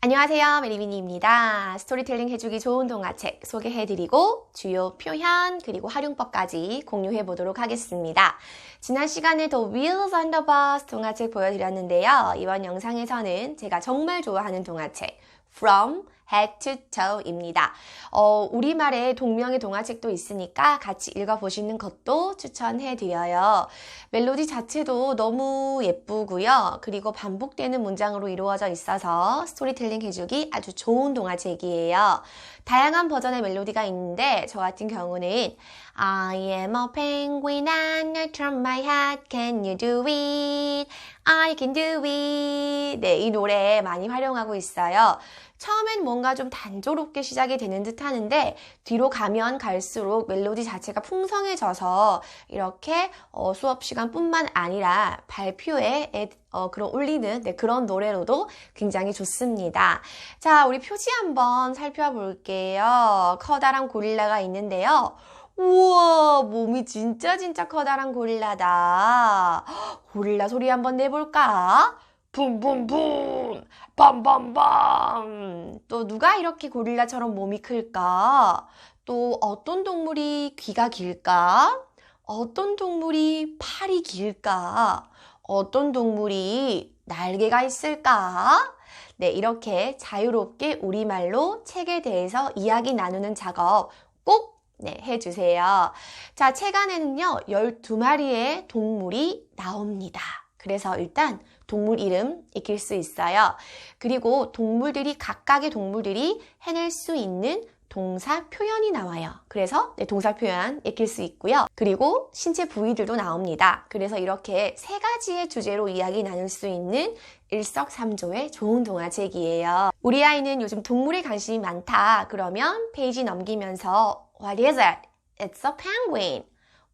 안녕하세요. 메리미니입니다. 스토리텔링 해주기 좋은 동화책 소개해드리고 주요 표현 그리고 활용법까지 공유해 보도록 하겠습니다. 지난 시간에 더 Wheels on the Bus 동화책 보여드렸는데요. 이번 영상에서는 제가 정말 좋아하는 동화책 From Head to Toe입니다. 어, 우리말에 동명의 동화책도 있으니까 같이 읽어보시는 것도 추천해드려요. 멜로디 자체도 너무 예쁘고요. 그리고 반복되는 문장으로 이루어져 있어서 스토리텔링 해주기 아주 좋은 동화책이에요. 다양한 버전의 멜로디가 있는데 저 같은 경우는 I am a penguin and I turn my head. Can you do it? I can do it. 네, 이 노래 많이 활용하고 있어요. 처음엔 뭔가 좀 단조롭게 시작이 되는 듯 하는데 뒤로 가면 갈수록 멜로디 자체가 풍성해져서 이렇게 어, 수업 시간뿐만 아니라 발표에 애, 어, 그런 울리는 네, 그런 노래로도 굉장히 좋습니다. 자, 우리 표지 한번 살펴볼게요. 커다란 고릴라가 있는데요. 우와, 몸이 진짜 진짜 커다란 고릴라다. 고릴라 소리 한번 내볼까? 붐붐붐, 빰빰빰. 또 누가 이렇게 고릴라처럼 몸이 클까? 또 어떤 동물이 귀가 길까? 어떤 동물이 팔이 길까? 어떤 동물이 날개가 있을까? 네, 이렇게 자유롭게 우리말로 책에 대해서 이야기 나누는 작업 꼭 네, 해주세요. 자, 책 안에는요, 12마리의 동물이 나옵니다. 그래서 일단 동물 이름 익힐 수 있어요. 그리고 동물들이 각각의 동물들이 해낼 수 있는 동사 표현이 나와요. 그래서 네, 동사 표현 익힐 수 있고요. 그리고 신체 부위들도 나옵니다. 그래서 이렇게 세 가지의 주제로 이야기 나눌 수 있는 일석삼조의 좋은 동화책이에요. 우리 아이는 요즘 동물에 관심이 많다. 그러면 페이지 넘기면서 What is it? It's a penguin.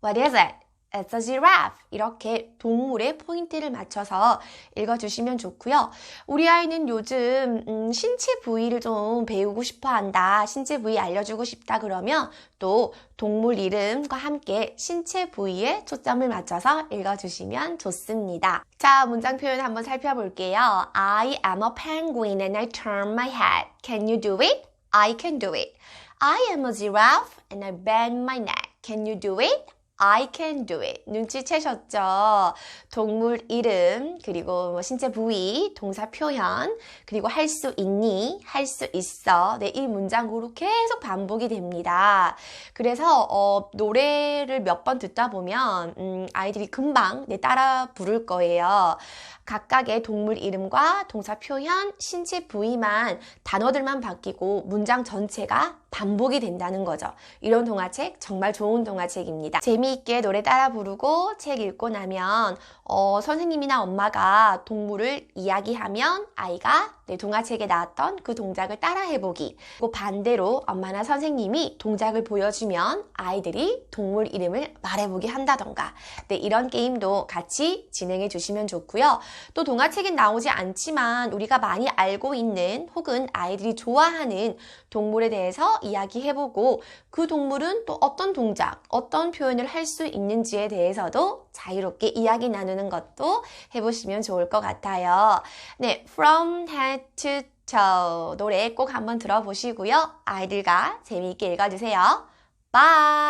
What is it? It's a giraffe. 이렇게 동물의 포인트를 맞춰서 읽어주시면 좋고요. 우리 아이는 요즘 음, 신체 부위를 좀 배우고 싶어 한다. 신체 부위 알려주고 싶다 그러면 또 동물 이름과 함께 신체 부위에 초점을 맞춰서 읽어주시면 좋습니다. 자, 문장 표현 한번 살펴볼게요. I am a penguin and I turn my head. Can you do it? I can do it. I am a giraffe and I bend my neck. Can you do it? I can do it. 눈치채셨죠? 동물 이름, 그리고 뭐 신체 부위, 동사 표현, 그리고 할 수 있니, 할 수 있어. 네, 이 문장으로 계속 반복이 됩니다. 그래서 어, 노래를 몇 번 듣다 보면 음, 아이들이 금방 네, 따라 부를 거예요. 각각의 동물 이름과 동사 표현, 신체 부위만 단어들만 바뀌고 문장 전체가 반복이 된다는 거죠. 이런 동화책 정말 좋은 동화책입니다. 재미있게 노래 따라 부르고 책 읽고 나면 어, 선생님이나 엄마가 동물을 이야기하면 아이가 네, 동화책에 나왔던 그 동작을 따라 해보기. 그리고 반대로 엄마나 선생님이 동작을 보여주면 아이들이 동물 이름을 말해보기 한다던가. 네, 이런 게임도 같이 진행해 주시면 좋고요. 또 동화책엔 나오지 않지만 우리가 많이 알고 있는 혹은 아이들이 좋아하는 동물에 대해서 이야기해보고 그 동물은 또 어떤 동작, 어떤 표현을 할 수 있는지에 대해서도 자유롭게 이야기 나누는 것도 해보시면 좋을 것 같아요. 네, from head to toe 노래 꼭 한번 들어보시고요. 아이들과 재미있게 읽어주세요. Bye!